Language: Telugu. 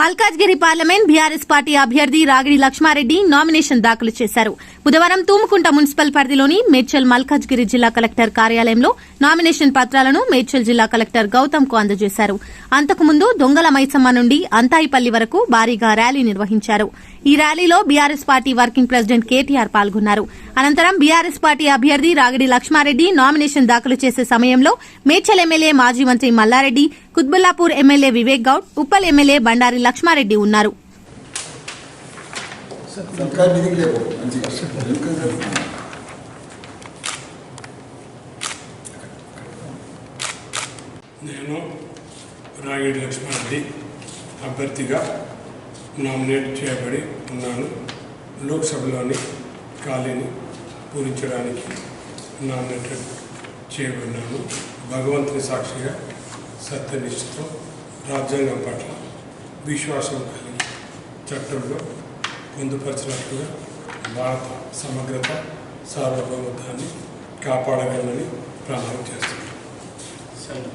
మల్కాజ్గిరి పార్లమెంట్ బీఆర్ఎస్ పార్టీ అభ్యర్థి రాగిడి లక్ష్మారెడ్డి నామినేషన్ దాఖలు చేశారు. బుధవారం తూముకుంట మున్సిపల్ పరిధిలోని మేడ్చల్ మల్కాజ్గిరి జిల్లా కలెక్టర్ కార్యాలయంలో నామినేషన్ పత్రాలను మేడ్చల్ జిల్లా కలెక్టర్ గౌతమ్కు అందజేశారు. అంతకుముందు దొంగల మైసమ్మ నుండి అంతాయిపల్లి వరకు భారీగా ర్యాలీ నిర్వహించారు. ఈ ర్యాలీలో BRS party working president KTR పాల్గొన్నారు. అనంతరం బీఆర్ఎస్ పార్టీ అభ్యర్థి రాగిడి లక్ష్మారెడ్డి నామినేషన్ దాఖలు చేసే సమయంలో మేడ్చల్ ఎమ్మెల్యే మాజీ మంత్రి మల్లారెడ్డి కుత్బుల్లాపూర్ ఎమ్మెల్యే వివేక్ గౌడ్ ఉప్పల్ ఎమ్మెల్యే బండారి లక్ష్మారెడ్డి ఉన్నారు. నేను రాగిడి లక్ష్మారెడ్డి అభ్యర్థిగా నామినేట్ చేయబడి ఉన్నాను. లోక్సభలోని ఖాళీని పూరించడానికి నామినేటెడ్ చేయబడినాను. భగవంతుని సాక్షిగా సత్యనిష్టతో రాజ్యాంగం పట్ల విశ్వాసం కలిగి చట్టంలో పొందుపరిచినట్టుగా భారత సమగ్రత సార్వభౌమత్వాన్ని కాపాడగలని ప్రారంభం చేస్తున్నాం సరే.